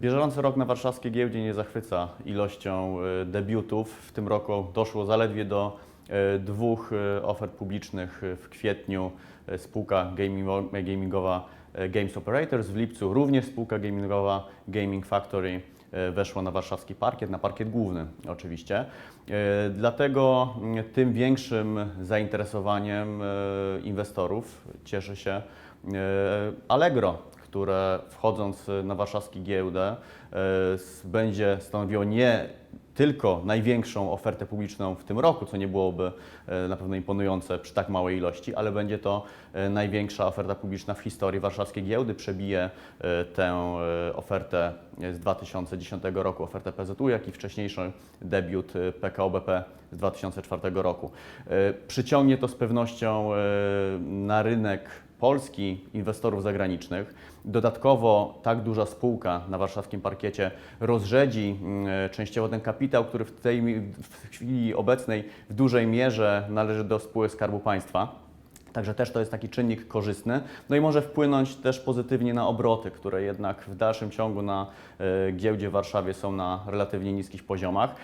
Bieżący rok na warszawskiej giełdzie nie zachwyca ilością e, debiutów. W tym roku doszło zaledwie do e, dwóch e, ofert publicznych w kwietniu. Spółka gamingo- gamingowa Games Operators, w lipcu również spółka gamingowa Gaming Factory weszła na warszawski parkiet, na parkiet główny oczywiście. Dlatego tym większym zainteresowaniem inwestorów cieszy się Allegro, które wchodząc na warszawską giełdę e, będzie stanowiło nie tylko największą ofertę publiczną w tym roku, co nie byłoby e, na pewno imponujące przy tak małej ilości, ale będzie to e, największa oferta publiczna w historii warszawskiej giełdy. Przebije tę ofertę z 2010 roku, ofertę PZU, jak i wcześniejszy debiut e, PKO BP z 2004 roku. Przyciągnie to z pewnością na rynek Polski inwestorów zagranicznych. Dodatkowo tak duża spółka na warszawskim parkiecie rozrzedzi mm, częściowo ten kapitał, który w tej w chwili obecnej w dużej mierze należy do spółek Skarbu Państwa. Także też to jest taki czynnik korzystny, no i może wpłynąć też pozytywnie na obroty, które jednak w dalszym ciągu na e, giełdzie w Warszawie są na relatywnie niskich poziomach.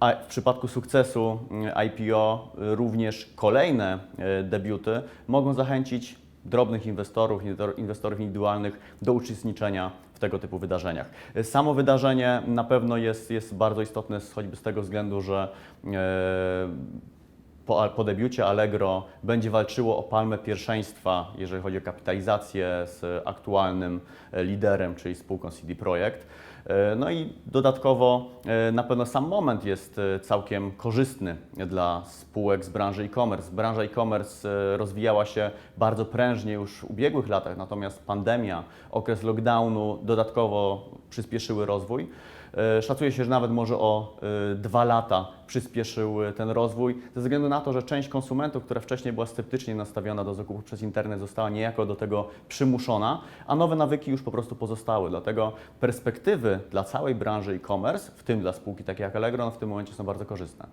A w przypadku sukcesu mm, IPO również kolejne e, debiuty mogą zachęcić drobnych inwestorów, inwestor- inwestorów indywidualnych do uczestniczenia w tego typu wydarzeniach. Samo wydarzenie na pewno jest, jest bardzo istotne choćby z tego względu, że e, po, po debiucie Allegro będzie walczyło o palmę pierwszeństwa, jeżeli chodzi o kapitalizację z aktualnym e, liderem, czyli spółką CD Projekt. E, No i dodatkowo e, na pewno sam moment jest całkiem korzystny dla spółek z branży e-commerce. Branża e-commerce rozwijała się bardzo prężnie już w ubiegłych latach, natomiast pandemia, okres lockdownu dodatkowo przyspieszyły rozwój. E, Szacuje się, że nawet może o e, dwa lata przyspieszył e, ten rozwój, ze względu na to, że część konsumentów, która wcześniej była sceptycznie nastawiona do zakupu przez internet, została niejako do tego przymuszona, a nowe nawyki już po prostu pozostały. Dlatego perspektywy dla całej branży e-commerce, w tym dla spółki takiej jak Allegro, no w tym momencie są bardzo korzystne.